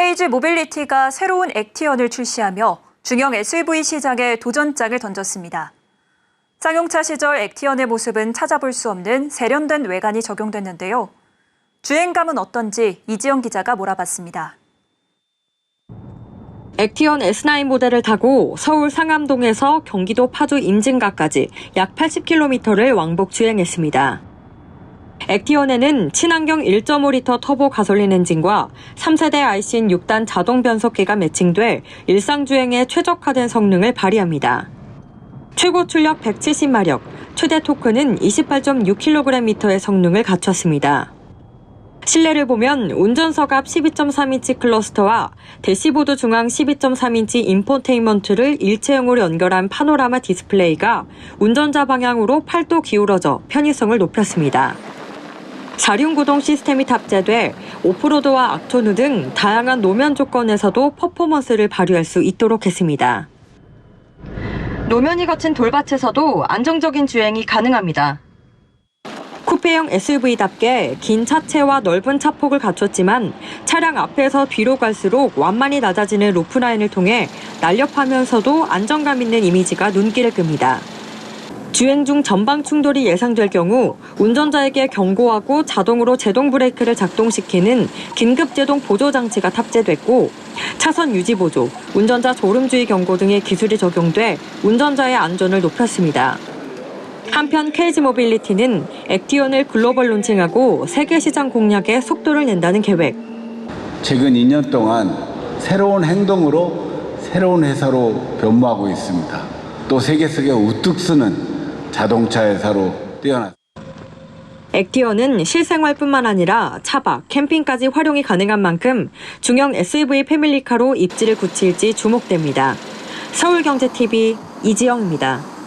KG 모빌리티가 새로운 액티언을 출시하며 중형 SUV 시장에 도전장을 던졌습니다. 쌍용차 시절 액티언의 모습은 찾아볼 수 없는 세련된 외관이 적용됐는데요. 주행감은 어떤지 이지영 기자가 몰아봤습니다. 액티언 S9 모델을 타고 서울 상암동에서 경기도 파주 임진가까지 약 80km를 왕복 주행했습니다. 액티언에는 친환경 1.5리터 터보 가솔린 엔진과 3세대 ICN 6단 자동 변속기가 매칭돼 일상주행에 최적화된 성능을 발휘합니다. 최고 출력 170마력, 최대 토크는 28.6kgm의 성능을 갖췄습니다. 실내를 보면 운전석 앞 12.3인치 클러스터와 대시보드 중앙 12.3인치 인포테인먼트를 일체형으로 연결한 파노라마 디스플레이가 운전자 방향으로 8도 기울어져 편의성을 높였습니다. 사륜 구동 시스템이 탑재돼 오프로드와 악토누 등 다양한 노면 조건에서도 퍼포먼스를 발휘할 수 있도록 했습니다. 노면이 거친 돌밭에서도 안정적인 주행이 가능합니다. 쿠페형 SUV답게 긴 차체와 넓은 차폭을 갖췄지만 차량 앞에서 뒤로 갈수록 완만히 낮아지는 루프라인을 통해 날렵하면서도 안정감 있는 이미지가 눈길을 끕니다. 주행 중 전방 충돌이 예상될 경우 운전자에게 경고하고 자동으로 제동 브레이크를 작동시키는 긴급 제동 보조 장치가 탑재됐고 차선 유지 보조, 운전자 졸음주의 경고 등의 기술이 적용돼 운전자의 안전을 높였습니다. 한편 KG 모빌리티는 액티온을 글로벌 론칭하고 세계 시장 공략에 속도를 낸다는 계획. 최근 2년 동안 새로운 행동으로 새로운 회사로 변모하고 있습니다. 또 세계 속에 우뚝 서는 자동차 회사로 뛰어났습니다. 액티어는 실생활뿐만 아니라 차박, 캠핑까지 활용이 가능한 만큼 중형 SUV 패밀리카로 입지를 굳힐지 주목됩니다. 서울경제TV 이지영입니다.